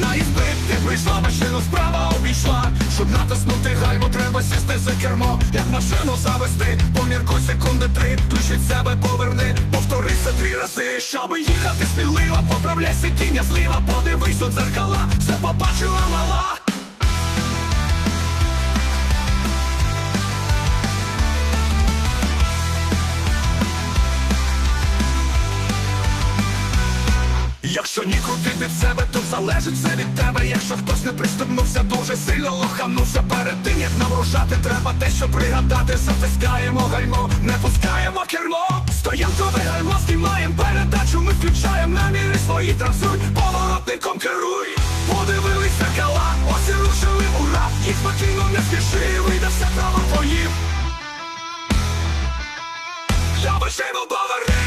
На ти прийшла, машину справа обійшла, щоб натиснути гальму, треба сісти за кермо, як машину завести, поміркуй секунди три, Ключить себе поверни, повторися дві рази, Щоби їхати сміливо, поправляй сидіння зліва, подивись у дзеркала, все по Якщо ні крутити в себе, то залежить все від тебе. Якщо хтось не пристебнувся, дуже сильно лоханувся Перед тим як нам треба дещо пригадати. Затискаємо гальмо, не пускаємо кермо. Стоянкове гальмо, знімаєм передачу Ми включаємо наміри свої трансуй Поворотником керуй. Подивились зеркала, ось і рушили, ура Їх спокійно не спіши, вийде все право твоїм. Я бачимо поверни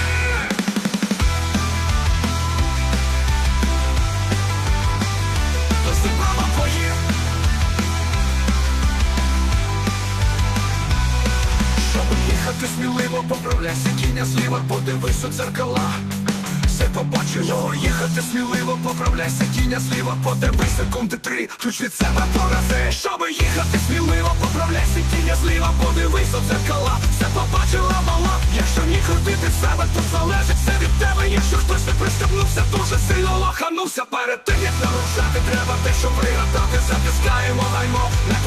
сміливо, поправляй сидіння зліва, подивись у дзеркала. Все побачило, їхати сміливо, поправляй сидіння зліва, подивись секунди три, ключ від себе порази. Щоб їхати сміливо, поправляй сидіння зліва, подивись у дзеркала. Все побачила мала, якщо ні крутити в себе, то залежить все від тебе. Якщо хтось не пристебнувся, дуже сильно лоханувся. Перед тим як нарушати, треба те, що пригадати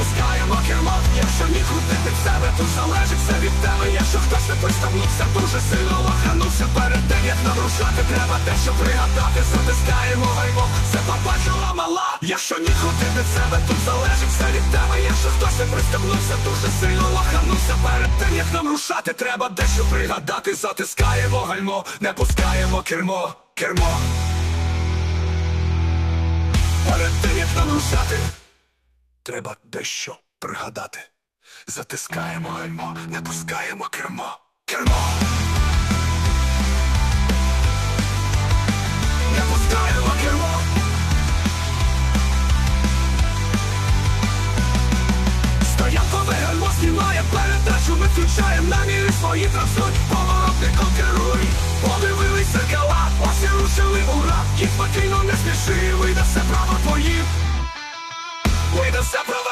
пускаємо кермо. Якщо ні крутити в себе, то залежить все від тебе. Якщо хтось не пристебнувся, дуже сильно лоханувся Перед тим як нарушати, треба те, що пригадати. Затискаємо гальмо, все побачила мала. Якщо ні крутити в себе, то залежить все від тебе. Якщо хтось не пристебнувся, дуже сильно лоханувся Перед тим як нам рушати, треба дещо пригадати. Затискаємо гальмо, не пускаємо кермо, кермо. Перед тим як нам рушати, треба дещо пригадати. Затискаємо гальмо, не пускаємо кермо, кермо. Не пускаємо кермо. Стоянкове гальмо знімає передачу, ми включаємо наміри свої трансуй, спокійно